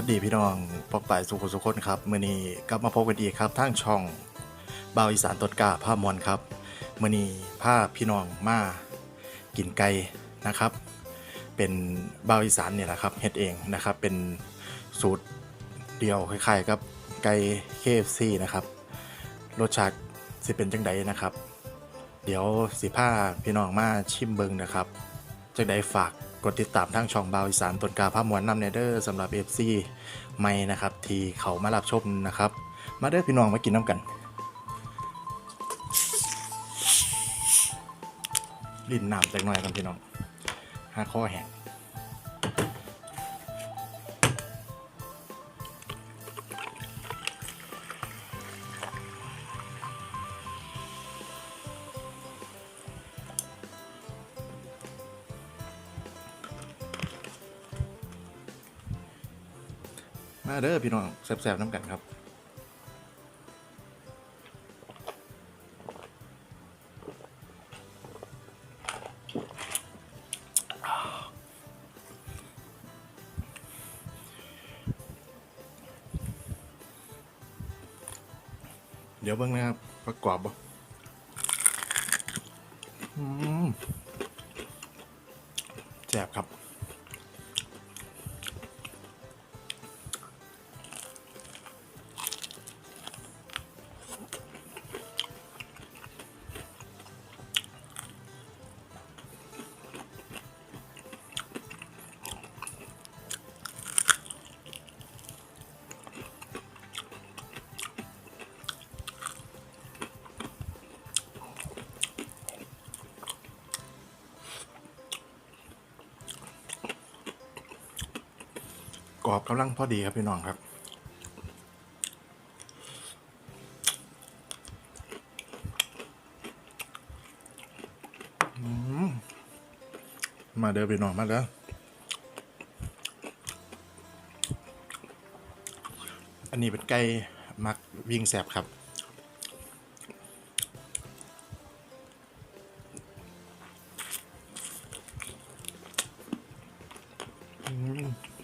สวัสดีพี่น้องปอกป่ายสุขสุขคนครับมื่อนี้กลับมาพบกันอีกครับทางช่องบ่าวอีสานตดกาผ้ามวลครับมื่อนี้ผ้าพี่น้องมากินไก่นะครับ เป็นบ่าวอีสานเนี่ยแหละครับเฮ็ดเองนะครับ เป็นสูตรเดียวคล้ายๆกับไก่ KFC นะครับรสชาติสิเป็นจังใดนะครับ เดี๋ยวสิผ้าพี่น้องมาชิมเบิงนะครับจังใดฝาก กดติดตามทางช่องบาวอีสานตนกาภาพมวนนำเนเดอร์สำหรับ FC ไม่นะครับ ที่เขามารับชมนะครับ มาเด้อพี่น้องมากินน้ำกัน ลิ้นน้ำจักหน่อยกันพี่น้องห้าข้อแห้ง มาเด้อพี่น้องแซ่บๆน้ำกันครับเดี๋ยวเบิ่งนะครับ ประกอบบ่อืมแซ่บครับ กรอบกำลังพอดีครับพี่น้องครับมาเด้อพี่น้องมาเด้ออันนี้เป็นไก่มักวิ่งแสบครับม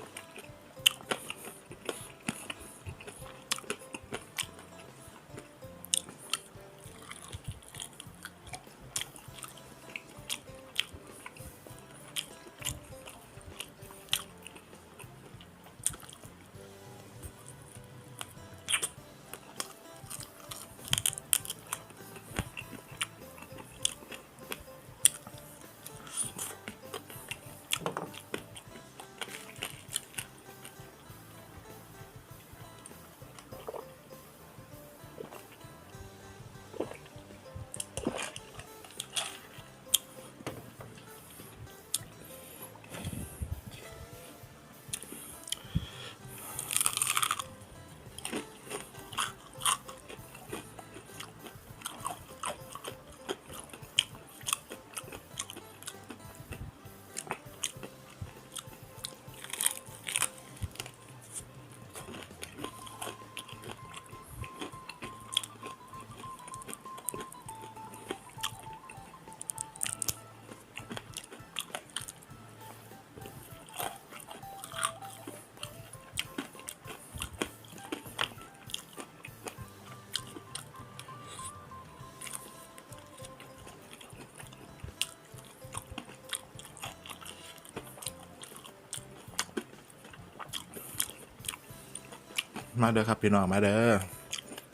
าเด้อครับพี่น้องมาเด้อ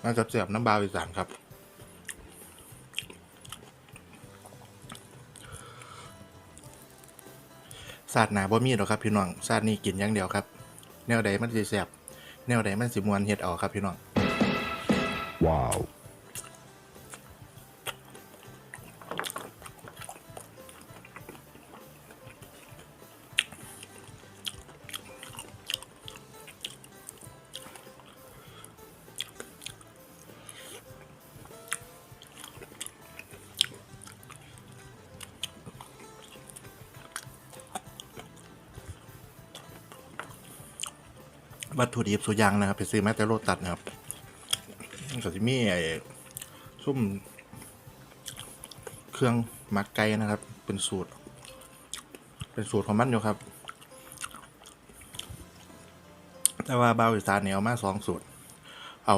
มาจับเสียบน้ำบาวอีสานครับศาสตร์หนาบ่มีหรอกครับพี่น้องศาสตร์นี้กินอย่างเดียวครับ แนวใดมันสิแสบแนวใดมันสิมวนเฮ็ดเออกครับพี่น้อง Wow. วั วัตถุดิบสุยางนะครับ ไปซื้อมาแต่โรตัดนะครับมันก็จะมีไอ้ซุ่มเครื่องมักไก่นะครับ เป็นสูตร เป็นสูตรของมันอยู่ครับ แต่ว่าบาวอีสานเนี่ยเอามาสองสูตร เอา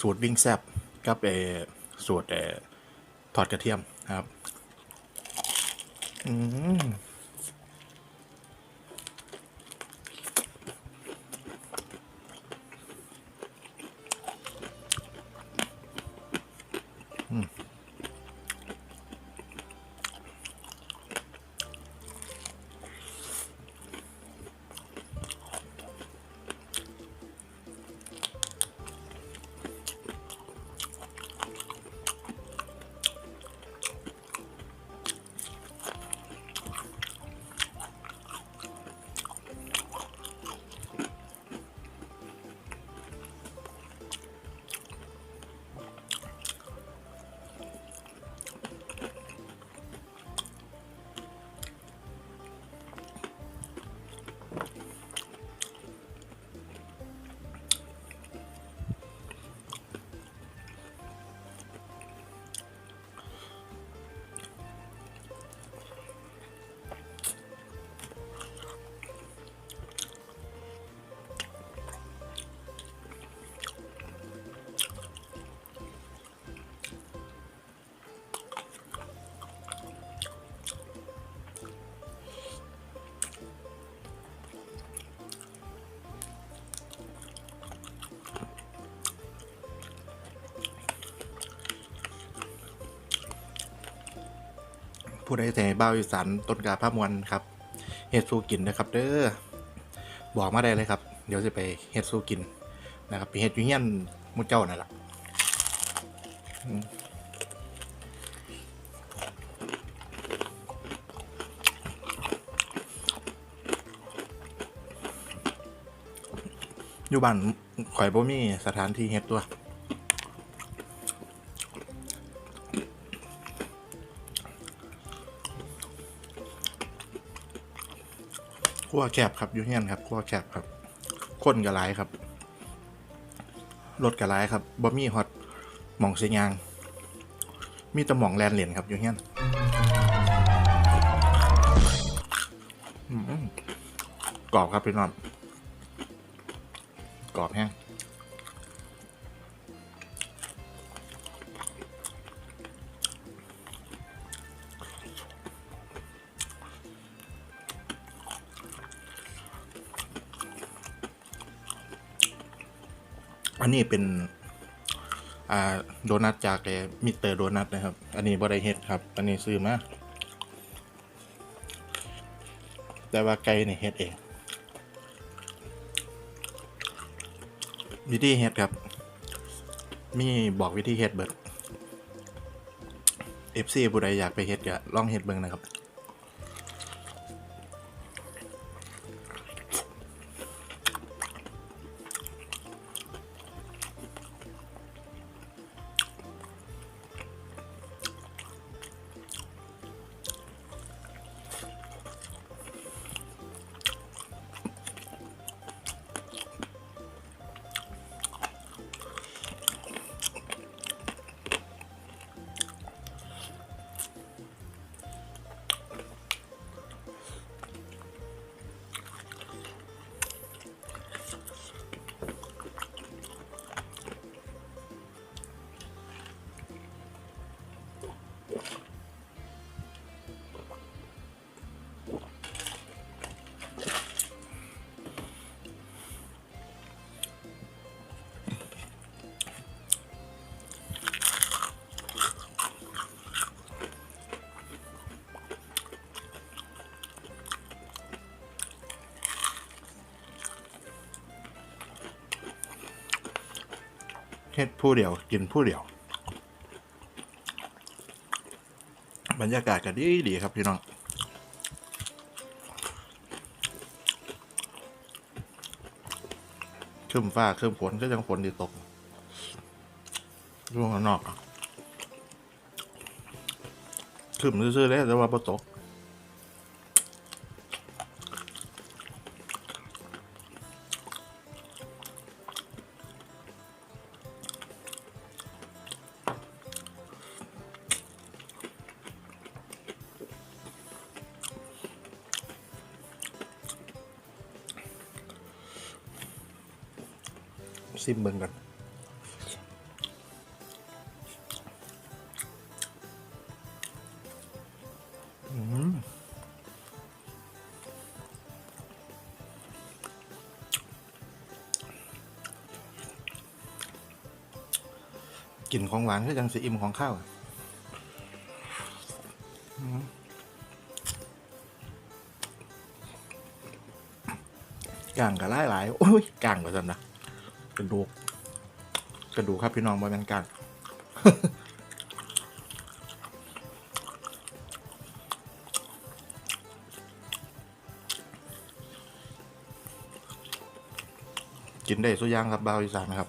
สูตรวิ่งแซบกับเอสูตรเออทอดกระเทียมนะครับ อืม ผู้ใดแต่บ้าอีสานต้นกาผ้ามวลครับเฮ็ดสู้กินนะครับ เด้อบอกมาได้เลยครับ เดี๋ยวจะไปเฮ็ดสู้กินนะครับไปเฮ็ดยู่เฮียนมุเจ้านั่นแหละอยู่บ้านข่อยบ่มีสถานที่เฮ็ดตัว ขั้วแคบครับอยูเฮียนครับขั้วแคบครับข้นกระไรครับรถกระไรครับบอมี่ฮอตหมองเสียยาง มีตะหมองแลนเหรียญครับอยูเฮียนกรอบครับพี่น้องกรอบแห้ง นนี้เป็นอ่าโดนัทจากมิสเตอร์โดนัทนะครับ อันนี้บริเฮ็ดครับ อันนี้ซื้อมาแต่ว่าไก่นี่เฮ็ดเองวิธีเฮ็ดครับ มีบอกวิธีเฮ็ดเบิด FC ผู้ใดอยากไปเฮ็ดก็ลองเฮ็ดเบิ่งนะครับ ฮ็ดผู้เดียวกินผู้เดียว บรรยากาศก็ดีดีครับพี่น้องครึ้มฟ้าครึ้มฝนก็ยังฝนดีตกร่วงข้างนอกครึ้มซื่อๆเลยแต่ว่าบ่ตก มเบิ่งกันอืมกลิ่นของหวานก็ยังสีอิ่มของข้าวกลางกับหลายหลายโอ้ยกลางกว่าสันนะ ระดูก กระดูกครับพี่น้องบอยแมนกลางกินได้สุดอยางครับบาวอีสานนะครับ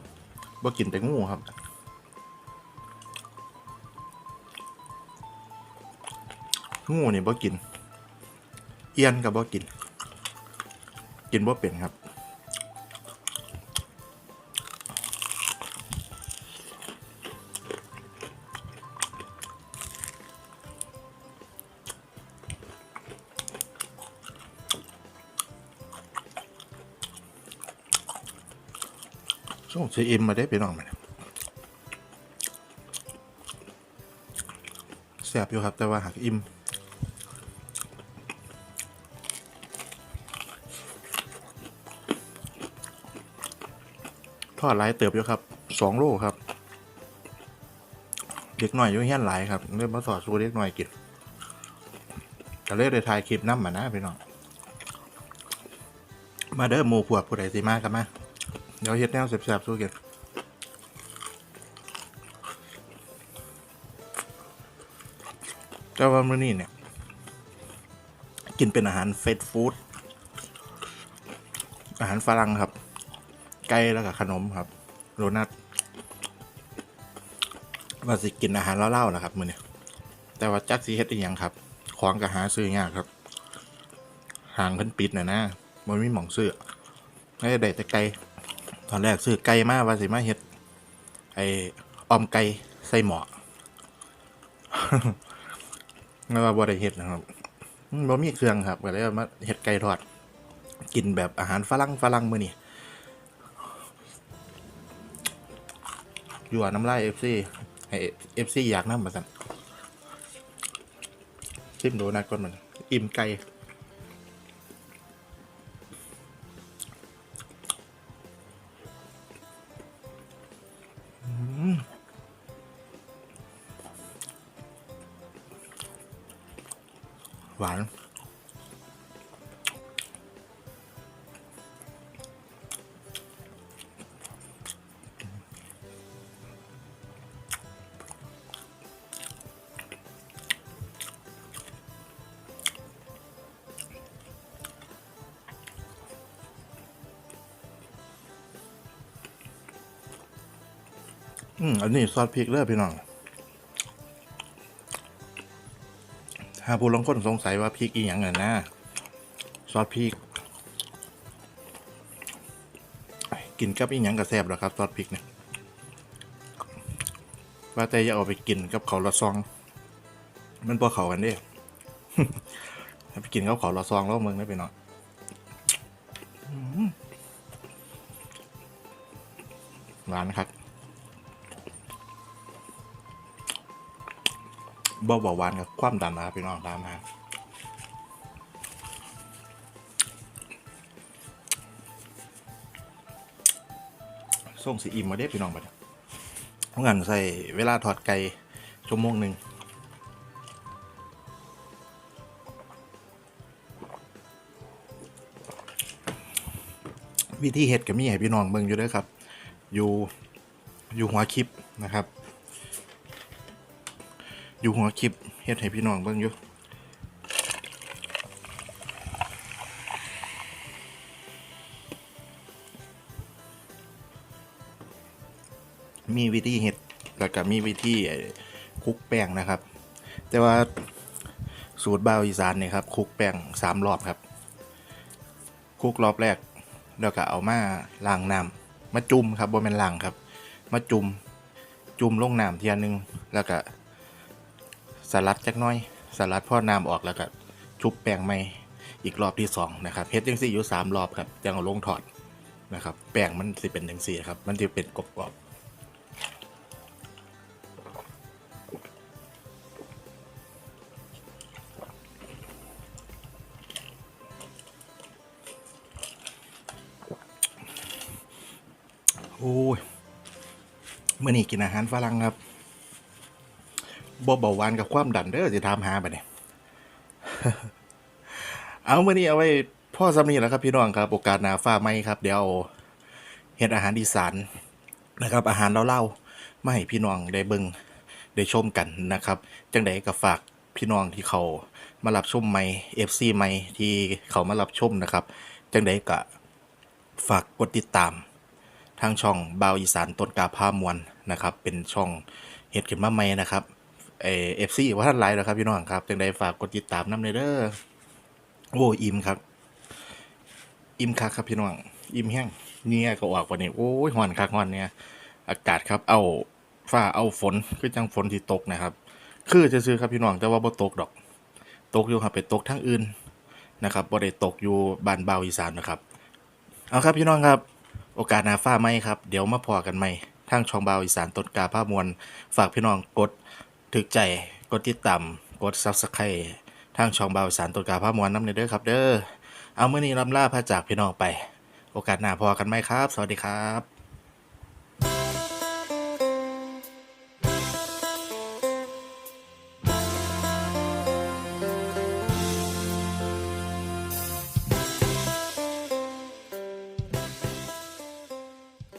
บ่กินแต่งูครับงูนี่บ่กิน เอียนกับบ่กิน กินบ่เป็นครับ ช่วงซีอิมมาได้ไปน้องมันแซ่บอยู่ครับแต่ว่าหักอิ่มทอดหลายเติบอยู่ครับสองโลครับ เด็กหน่อยอยู่เฮี้ยนหลายครับเริ่มมาสอดสูเด็กหน่อยกินก็เลยได้ถ่ายคลิปน้ำมานะพี่น้อง มาเด้อหมูพวกผู้ใดสิมากันมา เดี๋ยวเฮ็ดแนวแซ่บๆสู้กันแต่ว่ามื้อนี้เนี่ย กินเป็นอาหารเฟสฟู้ดอาหารฝรั่งครับ ไก่แล้วก็ขนมครับโดนัทว่าสิกินอาหารเล่าๆนะครับมื้อนี้แต่ว่าจักสิเฮ็ดอีหยังครับ ของก็หาซื้อยากครับห่างเพิ่นปิดน่ะนะมันมีหม่องซื้อให้ได้แต่ไก่ต อนแรกซื้อไก่มาว่าสิมาเฮ็ดไอ้ออมไก่ใส่หมอไม่ว่าบ่ได้เฮ็ดนะครับบ่มีเครื่องครับก็เลยมาเฮ็ดไก่ทอด กินแบบอาหารฝรั่งฝรั่งมื้อนี้ยู่วน้ำลาย FC ให้ FC อยากนำว่าซั่นชิมโดนัทก่อนมันอิ่มไก่ อืมอันนี้ซอสพริกเลยพี่น้องถ้าผู้ลางคนสงสัยว่าพริกอีหยังเงินนะซอสพริกกินกับอีหยังกับแซบหรอครับซอสพริกเนี่ยว่าแต่อย่าเอาไปกินกับเขาละซอง มันพอเขากันเด้ถ้าไปกินกับเขาละซองแล้วเมืองได้ไปหน่อยหวานครับ เบาเบาหวานกับความดันนะครับพี่น้องตามมาส่งสีอิ่มมาเด้พี่น้องไปเพราะงั้นใส่เวลาถอดไก่ชั่วโมงหนึ่งวิธีเฮ็ดก็มีให้พี่น้องเบิ่งอยู่เด้วยครับ อยู่อยู่หัวคลิปนะครับ อยู่หัวคลิปเฮ็ดให้พี่น้องเบิ่งอยู่มีวิธีเฮ็ดแล้วก็มีวิตี้คุกแป้งนะครับ แต่ว่าสูตรบ่าวอีสานเนี่ยครับคุกแป้งสามรอบครับ คุกรอบแรกแล้วก็เอามาล้างน้ำมาจุ่มครับบ่แม่นล้างครับ มาจุ่มจุ่มลงน้ำเทียหนึงแล้วก็ สลัดจักน้อย สลัดพ่อน้ำออกแล้วก็ชุบแป้งใหม่อีกรอบที่สองนะครับเฮ็ดจังซี่อยู่สามรอบครับจังเอาลงถอดนะครับแป้งมันสิเป็นจังซี่ครับมันจะเป็นกรอบโอ้ยเมื่อนี้กินอาหารฝรั่งครับ บ่เบาหวานกับความดันเด้อสิถามหาบัดนี้เอาเมื่อนี้เอาไว้พ่อสำนีแหล้วครับพี่น้องครับโอกาสหนาฟ้าไหมครับ เดี๋ยวเอาเฮ็ดอาหารอีสานนะครับ อาหารเล่าๆมาให้พี่น้องได้เบิ่งได้ชมกันนะครับ จังใดก็ฝากพี่น้องที่เขามารับชมใหม่ FC ใหม่ที่เขามารับชมนะครับ จังใดก็ฝากกดติดตามทางช่องบาวอีสานต้นกาพามวลนะครับ เป็นช่องเฮ็ดขึ้นมาใหม่นะครับ เอฟซีว่าท่านไลน์แล้วครับพี่น้องครับจังใดฝากกดติดตามน้ำเลยเด้อโอ้อิ่มครับ อิ่มคักครับพี่น้องอิ่มแห้งเนี่ยก็ออกวันนี้โอ้ยหอนคักหอนเนี่ย อากาศครับ เอาฟ้าเอาฝนคือจังฝนที่ตกนะครับ คือจะซื้อครับพี่น้องแต่ว่าบ่ตกดอก ตกอยู่ครับไปตกทั้งอื่นนะครับบ่ได้ตกอยู่บ้านเบาอีสานนะครับ เอาครับพี่น้องครับ โอกาสหน้าฟ้าไหมครับ เดี๋ยวมาพอกันใหม่ทางช่องเบาอีสานต้นกาผ้ามวลฝากพี่น้องกด ถึกใจกดติดตามกดซับสไครต์ทางช่องเบาวสารตุลกาพระมวลน้ำเนเด้อครับเด้อเอาเมื่อนี้ลำลาพระจากพี่น้องไป โอกาสหน้าพอกันไหมครับ สวัสดีครับ